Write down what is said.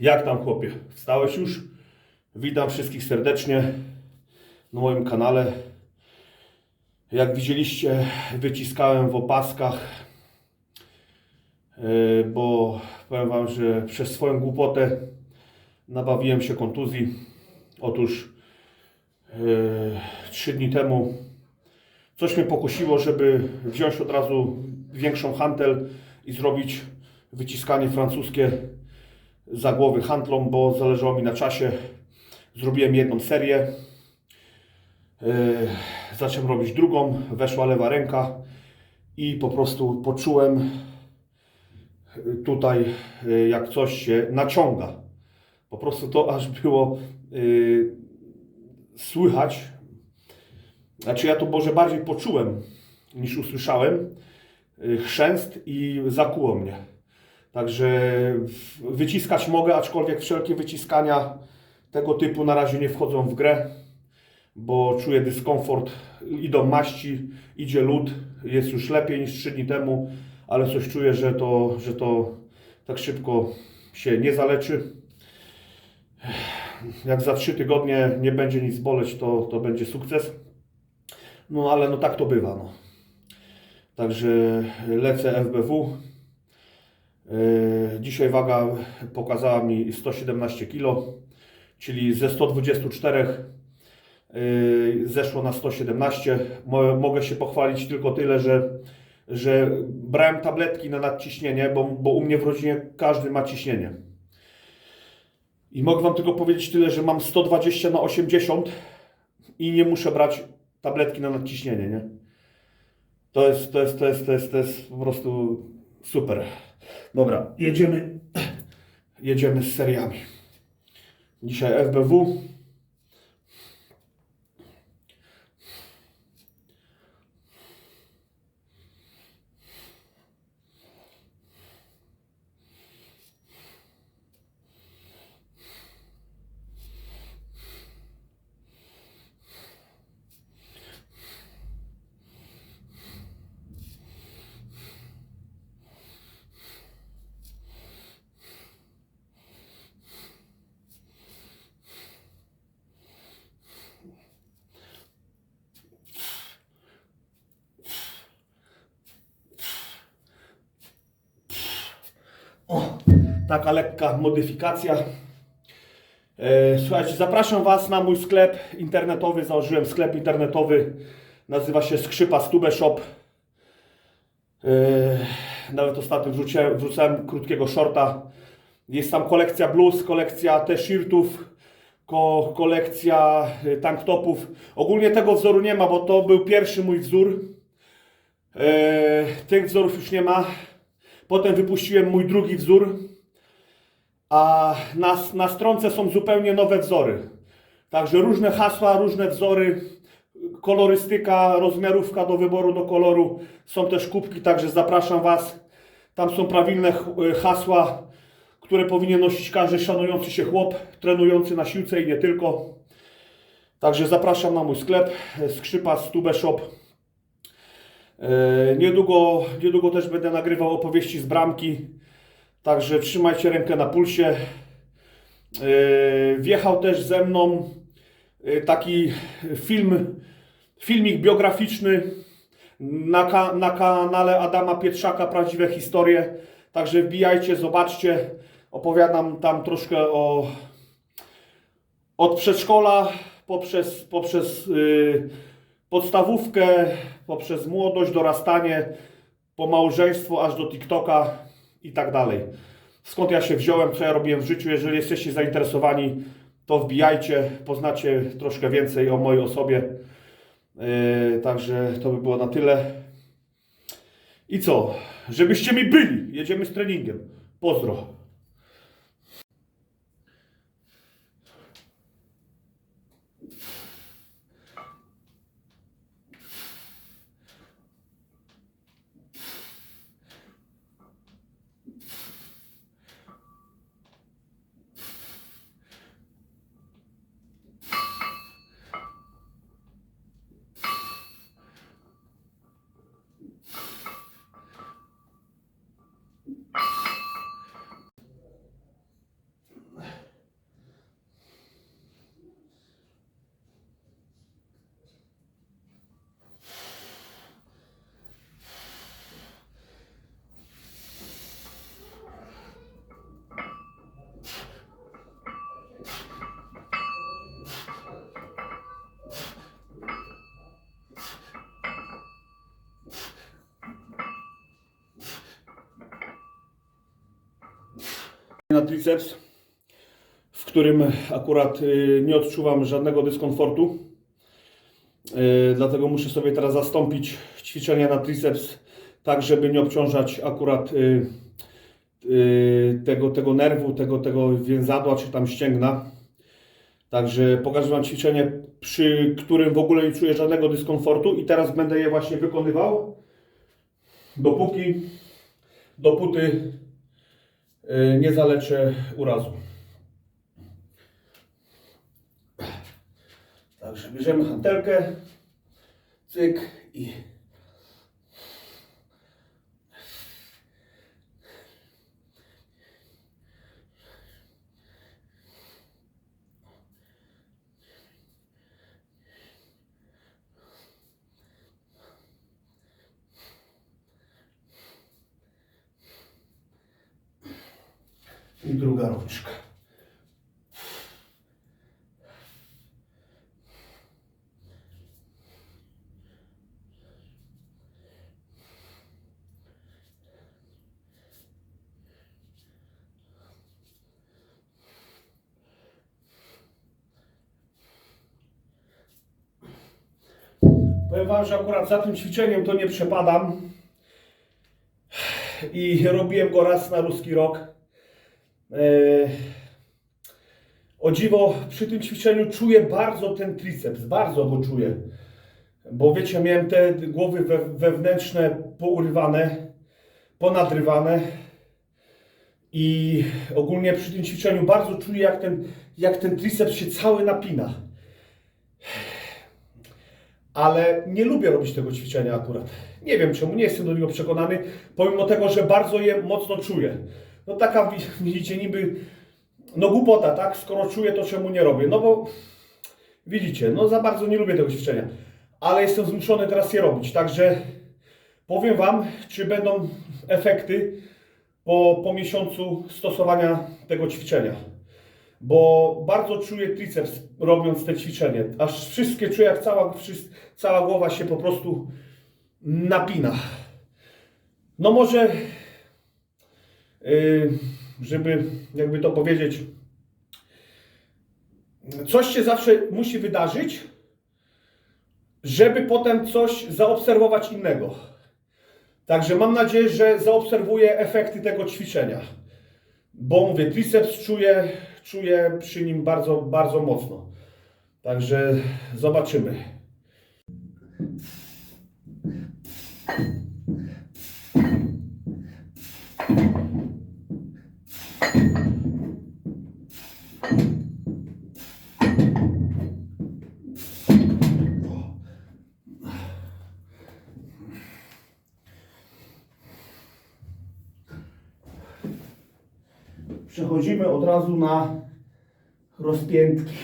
Jak tam chłopie? Wstałeś już? Witam wszystkich serdecznie na moim kanale. Jak widzieliście, wyciskałem w opaskach, yy, bo powiem Wam, że przez swoją głupotę nabawiłem się kontuzji. Otóż yy, trzy dni temu coś mnie pokusiło, żeby wziąć od razu większą hantel i zrobić wyciskanie francuskie za głowy handlą, bo zależało mi na czasie. Zrobiłem jedną serię. Yy, zacząłem robić drugą, weszła lewa ręka i po prostu poczułem yy, tutaj, yy, jak coś się naciąga. Po prostu to aż było słychać. Znaczy ja to może bardziej poczułem niż usłyszałem. Chrzęst i zakuło mnie. Także wyciskać mogę, aczkolwiek wszelkie wyciskania tego typu na razie nie wchodzą w grę, bo czuję dyskomfort. Idą maści, idzie lód, jest już lepiej niż 3 dni temu, ale coś czuję, że to, że to tak szybko się nie zaleczy. Jak za 3 tygodnie nie będzie nic boleć, to, to będzie sukces. No ale no tak to bywa. No. Także lecę FBW. Yy, Dzisiaj waga pokazała mi 117 kg, czyli ze 124 yy, zeszło na 117. Mo- Mogę się pochwalić tylko tyle, że, że brałem tabletki na nadciśnienie, bo, bo u mnie w rodzinie każdy ma ciśnienie. I mogę Wam tylko powiedzieć tyle, że mam 120 na 80 i nie muszę brać tabletki na nadciśnienie, nie? To jest, to jest, to jest, to jest, to jest po prostu super. Dobra, jedziemy, jedziemy z seriami. Dzisiaj FBW. O, taka lekka modyfikacja. E, Słuchajcie, zapraszam Was na mój sklep internetowy. Założyłem sklep internetowy. Nazywa się Skrzypa Stube Shop. E, Nawet ostatnio wrzuciłem, wrzucałem krótkiego shorta. Jest tam kolekcja bluz, kolekcja t-shirtów, ko, kolekcja e, tanktopów. Ogólnie tego wzoru nie ma, bo to był pierwszy mój wzór. Tych wzorów już nie ma. Potem wypuściłem mój drugi wzór, a na, na stronce są zupełnie nowe wzory. Także różne hasła, różne wzory, kolorystyka, rozmiarówka do wyboru, do koloru. Są też kubki, także zapraszam Was. Tam są prawilne ch- hasła, które powinien nosić każdy szanujący się chłop, trenujący na siłce i nie tylko. Także zapraszam na mój sklep e, Skrzypa Stube Shop. E, Niedługo, niedługo też będę nagrywał opowieści z bramki, także trzymajcie rękę na pulsie. E, Wjechał też ze mną e, taki film, filmik biograficzny na, ka- na kanale Adama Pietrzaka Prawdziwe Historie. Także wbijajcie, zobaczcie. Opowiadam tam troszkę o od przedszkola poprzez, poprzez y, podstawówkę, poprzez młodość, dorastanie, po małżeństwo, aż do TikToka i tak dalej. Skąd ja się wziąłem, co ja robiłem w życiu. Jeżeli jesteście zainteresowani, to wbijajcie, poznacie troszkę więcej o mojej osobie. Yy, także to by było na tyle. I co? Żebyście mi byli. Jedziemy z treningiem. Pozdro. Na triceps, w którym akurat y, nie odczuwam żadnego dyskomfortu. Y, Dlatego muszę sobie teraz zastąpić ćwiczenia na triceps, tak żeby nie obciążać akurat y, tego, tego nerwu, tego, tego więzadła czy tam ścięgna. Także pokażę Wam ćwiczenie, przy którym w ogóle nie czuję żadnego dyskomfortu i teraz będę je właśnie wykonywał, dopóki, dopóty nie zaleczę urazu. Także bierzemy hantelkę, cyk i i druga rączka. Powiem Wam, że akurat za tym ćwiczeniem to nie przepadam. I robiłem go raz na ruski rok. Eee, O dziwo, przy tym ćwiczeniu czuję bardzo ten triceps, bardzo go czuję. Bo wiecie, miałem te głowy we, wewnętrzne pourywane, ponadrywane. I ogólnie przy tym ćwiczeniu bardzo czuję, jak ten, jak ten triceps się cały napina. Ale nie lubię robić tego ćwiczenia akurat. Nie wiem czemu, nie jestem do niego przekonany, pomimo tego, że bardzo je mocno czuję. No taka, wi- widzicie, niby, no głupota, tak? Skoro czuję, to czemu nie robię? No bo, widzicie, no za bardzo nie lubię tego ćwiczenia. Ale jestem zmuszony teraz je robić, także powiem Wam, czy będą efekty po, po miesiącu stosowania tego ćwiczenia. Bo bardzo czuję triceps robiąc te ćwiczenie. Aż wszystkie czuję, jak cała, cała głowa się po prostu napina. No może, żeby jakby to powiedzieć, coś się zawsze musi wydarzyć, żeby potem coś zaobserwować innego. Także mam nadzieję, że zaobserwuję efekty tego ćwiczenia. Bo mówię, triceps czuję, czuję przy nim bardzo, bardzo mocno. Także zobaczymy. Przechodzimy od razu na rozpiętki.